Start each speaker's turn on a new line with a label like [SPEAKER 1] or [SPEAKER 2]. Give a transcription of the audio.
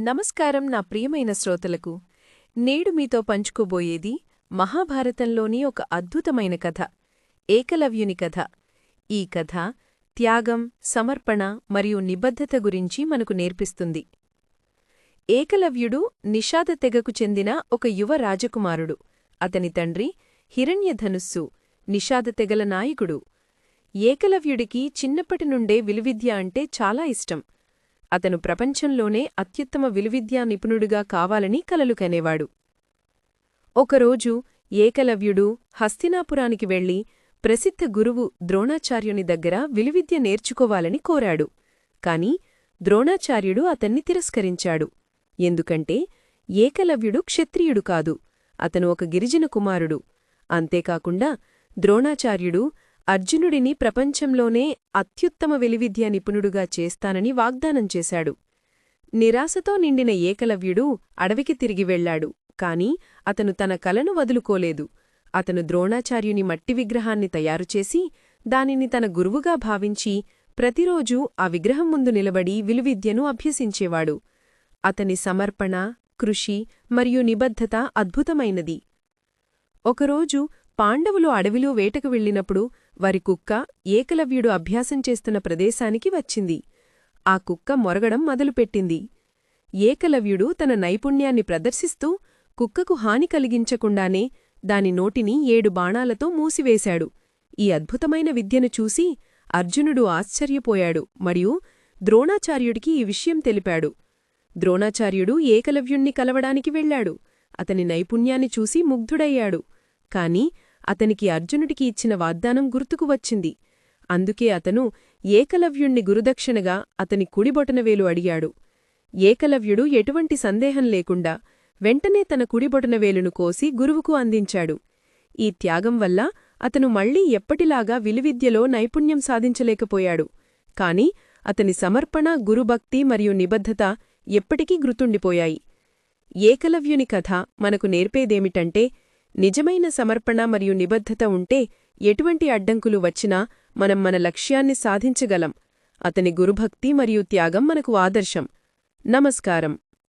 [SPEAKER 1] నమస్కారం నా ప్రియమైన శ్రోతలకు. నేడు మీతో పంచుకోబోయేది మహాభారతంలోని ఒక అద్భుతమైన కథ ఏకలవ్యుని కథ. ఈ కథ త్యాగం సమర్పణ మరియు నిబద్ధత గురించి మనకు నేర్పిస్తుంది. ఏకలవ్యుడు నిషాద తెగకు చెందిన ఒక యువ రాజకుమారుడు. అతని తండ్రి హిరణ్యధనుస్సు నిషాద తెగల నాయకుడు. ఏకలవ్యుడికి చిన్నప్పటి నుండే విలువిద్య అంటే చాలా ఇష్టం. అతను ప్రపంచంలోనే అత్యుత్తమ విలువిద్యా నిపుణుడుగా కావాలని కలలు కనేవాడు. ఒకరోజు ఏకలవ్యుడు హస్తినాపురానికి వెళ్ళి ప్రసిద్ధ గురువు ద్రోణాచార్యుని దగ్గర విలువిద్య నేర్చుకోవాలని కోరాడు. కాని ద్రోణాచార్యుడు అతన్ని తిరస్కరించాడు. ఎందుకంటే ఏకలవ్యుడు క్షత్రియుడు కాదు. అతను ఒక గిరిజన కుమారుడు. అంతేకాకుండా ద్రోణాచార్యుడు అర్జునుడిని ప్రపంచంలోనే అత్యుత్తమ వెలివిద్య నిపుణుడుగా చేస్తానని వాగ్దానం చేశాడు. నిరాశతో నిండిన ఏకలవ్యుడు అడవికి తిరిగి వెళ్ళాడు కాని అతను తన కలను వదులుకోలేదు. అతను ద్రోణాచార్యుని మట్టి విగ్రహాన్ని తయారుచేసి దానిని తన గురువుగా భావించి ప్రతిరోజూ ఆ విగ్రహం ముందు నిలబడి విలువిద్యను అభ్యసించేవాడు. అతని సమర్పణ కృషి మరియు నిబద్ధత అద్భుతమైనది. ఒకరోజు పాండవులు అడవిలో వేటకు వెళ్ళినప్పుడు వారి కుక్క ఏకలవ్యుడు అభ్యాసం చేస్తున్న ప్రదేశానికి వచ్చింది. ఆ కుక్క మొరగడం మొదలుపెట్టింది. ఏకలవ్యుడు తన నైపుణ్యాన్ని ప్రదర్శిస్తూ కుక్కకు హాని కలిగించకుండానే దాని నోటిని ఏడు బాణాలతో మూసివేశాడు. ఈ అద్భుతమైన విద్యను చూసి అర్జునుడు ఆశ్చర్యపోయాడు మరియు ద్రోణాచార్యుడికి ఈ విషయం తెలిపాడు. ద్రోణాచార్యుడు ఏకలవ్యుణ్ణి కలవడానికి వెళ్ళాడు అతని నైపుణ్యాన్ని చూసి ముగ్ధుడయ్యాడు. కాని అతనికి అర్జునుడికి ఇచ్చిన వాగ్దానం గుర్తుకు వచ్చింది. అందుకే అతను ఏకలవ్యుణ్ణి గురుదక్షిణగా అతని కుడిబొటనవేలు అడిగాడు. ఏకలవ్యుడు ఎటువంటి సందేహం లేకుండా వెంటనే తన కుడిబొటనవేలును కోసి గురువుకు అందించాడు. ఈ త్యాగం వల్ల అతను మళ్ళీ ఎప్పటిలాగా విలువిద్యలో నైపుణ్యం సాధించలేకపోయాడు. కాని అతని సమర్పణ గురుభక్తి మరియు నిబద్ధత ఎప్పటికీ గుర్తుండిపోయాయి. ఏకలవ్యుని కథ మనకు నేర్పేదేమిటంటే నిజమైన సమర్పణ మరియు నిబద్ధత ఉంటే ఎటువంటి అడ్డంకులు వచ్చినా మనం మన లక్ష్యాన్ని సాధించగలం. అతని గురుభక్తి మరియు త్యాగం మనకు ఆదర్శం. నమస్కారం.